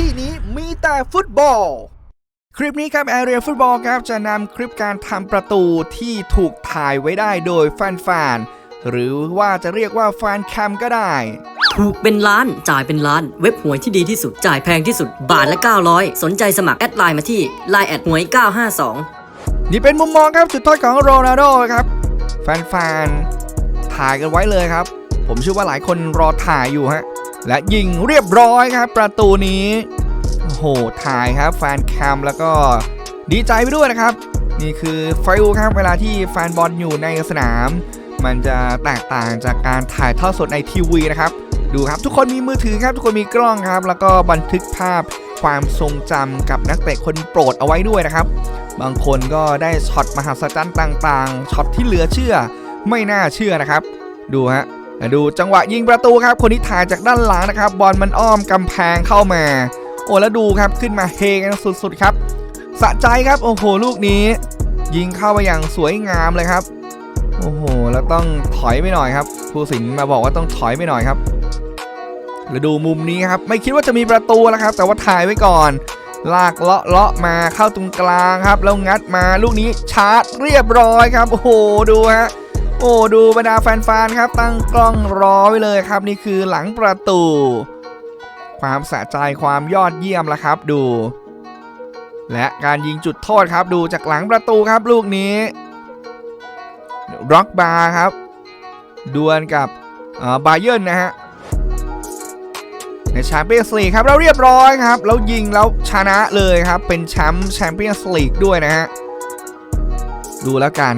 ที่นี้มีแต่ฟุตบอล คลิปนี้ครับแอเรียฟุตบอลครับจะนำคลิปการทำประตูที่ถูกถ่ายไว้ได้โดยแฟนๆหรือว่าจะเรียกว่าแฟนแคมก็ได้ ถูกเป็นล้านจ่ายเป็นล้าน เว็บหวยที่ดีที่สุดจ่ายแพงที่สุดบาทละ 900 สนใจสมัครแอดไลน์มาที่ Line แอดหวย 952 นี่เป็นมุมมองครับจุดโทษของโรนัลโดครับแฟนๆถ่ายกันไว้เลยครับ ผมเชื่อว่าหลายคนรอถ่ายอยู่ฮะ และยิงเรียบร้อยครับ ประตูนี้โอ้โหถ่ายครับแฟนแคมแล้วก็ดีใจไปด้วยนะครับ นี่คือฟิลครับเวลาที่แฟนบอลอยู่ในสนาม มันจะแตกต่างจากการถ่ายทอดสดในทีวีนะครับ ดูครับทุกคนมีมือถือครับ ทุกคนมีกล้องครับ แล้วก็บันทึกภาพความทรงจำกับนักเตะคนโปรดเอาไว้ด้วยนะครับ บางคนก็ได้ช็อตมหัศจรรย์ต่างๆช็อตที่เหลือเชื่อ ไม่น่าเชื่อนะครับ ดูฮะ ดูจังหวะยิงประตูครับคนที่ถ่ายจากด้านหลังนะครับ บอลมันอ้อมกำแพงเข้ามา โอ้แล้วดูครับขึ้นมาเฮกันสุดๆครับสะใจครับโอ้โหลูกนี้ ยิงเข้าไปอย่างสวยงามเลยครับ โอ้โหแล้วต้องถอยไปหน่อยครับผู้สินมาบอกว่าต้องถอยไปหน่อยครับแล้วดูมุมนี้ครับไม่คิดว่าจะมีประตูแล้วครับ แต่ว่าถ่ายไว้ก่อน ลากเลาะเลาะมาเข้าตรงกลางครับ แล้วงัดมาลูกนี้ชาร์จเรียบร้อยครับ โอ้โหดูฮะ อ้ดูบรรดาแฟนๆครับ ตั้งกล้องรอไว้เลยครับ นี่คือหลังประตู ความสะใจความยอดเยี่ยมละครับดู และการยิงจุดโทษครับดูจากหลังประตูครับลูกนี้ร็อกบาร์ครับ ดวลกับบาเยิร์นนะฮะในแชมเปี้ยนส์ลีกครับเราเรียบร้อยครับ แล้วยิงแล้วชนะเลยครับ เป็นแชมป์แชมเปี้ยนส์ลีกด้วยนะฮะ ดูแล้วกัน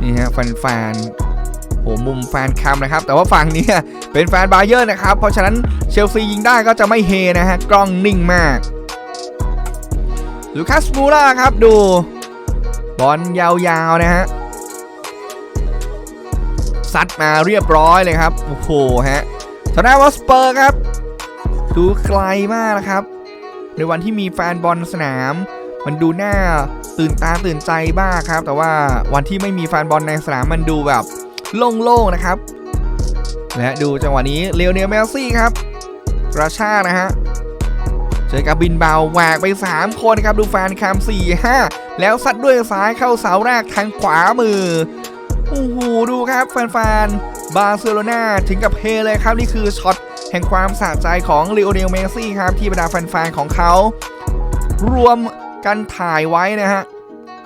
นี่ฮะแฟนๆโหมุมแฟนคมนะครับ แต่ว่าฝั่งนี้เป็นแฟนบาเยอร์นะครับ เพราะฉะนั้นเชลซียิงได้ก็จะไม่เฮนะฮะ กล้องนิ่งมาก ลูคัสมูล่าครับดู บอลยาวๆนะฮะซัดมาเรียบร้อยเลยครับ โอ้โหฮะทางด้าวอสเปอร์ครับ ดูไกลมากนะครับ ในวันที่มีแฟนบอลสนาม มันดูน่าตื่นตาตื่นใจบ้างครับ แต่ว่าวันที่ไม่มีแฟนบอลในสนามมันดูแบบโล่งๆนะครับ และดูจังหวะนี้เลโอเนลเมลซี่ครับกระชากนะฮะเจอกับบินเบาแหวกไป 3 คนครับดูแฟนแคม4 5 แล้วซัดด้วยซ้ายเข้าเสาแรกทางขวามือโอ้โหดูครับแฟนๆบาร์เซโลนาถึงกับเฮเลยครับนี่คือช็อตแห่งความสะใจของลีโอเนลเมซี่ครับที่บรรดาแฟนๆของเขา รวม กันถ่ายไว้นะฮะ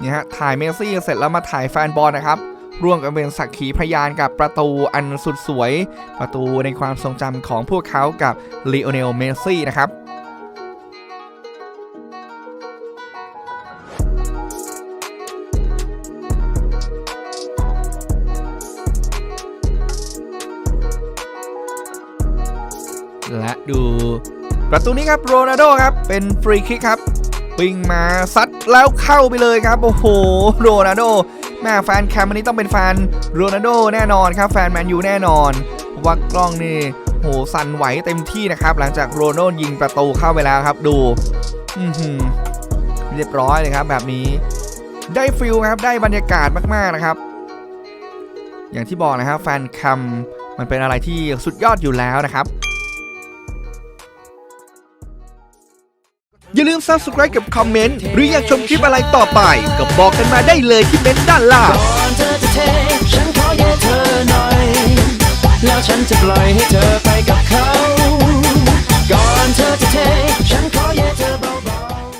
นี่ฮะถ่ายเมซี่เสร็จแล้วมาถ่ายแฟนบอลนะครับร่วมกันเป็นสักขีพยานกับประตูอันสุดสวย ประตูในความทรงจำของพวกเขากับลีโอเนลเมซี่นะครับและดู ประตูนี้ครับโรนัลโดครับ เป็นฟรีคิกครับ วิ่งมาซัดแล้วเข้าไปเลยครับ โอ้โหโรนัลโดแม่แฟนแคมอันนี้ต้องเป็นแฟนโรนัลโดแน่นอนครับ แฟนแมนยูแน่นอนว่ากล้องนี่โหสั่นไหวเต็มที่นะครับ หลังจากโรนัลโดยิงประตูเข้าไปแล้วครับดูอือหือเรียบร้อยเลยครับ แบบนี้ได้ฟิลครับได้บรรยากาศมากๆนะครับ อย่างที่บอกนะครับแฟนแคมมันเป็นอะไรที่สุดยอดอยู่แล้วนะครับ อย่าลืม subscribe กับคอมเมนต์หรืออยากชมคลิปอะไรต่อไป ก็บอกกันมาได้เลยที่เมนต์ด้านล่าง ก่อนเธอจะเท ฉันขอแย่เธอหน่อย แล้วฉันจะปล่อยให้เธอ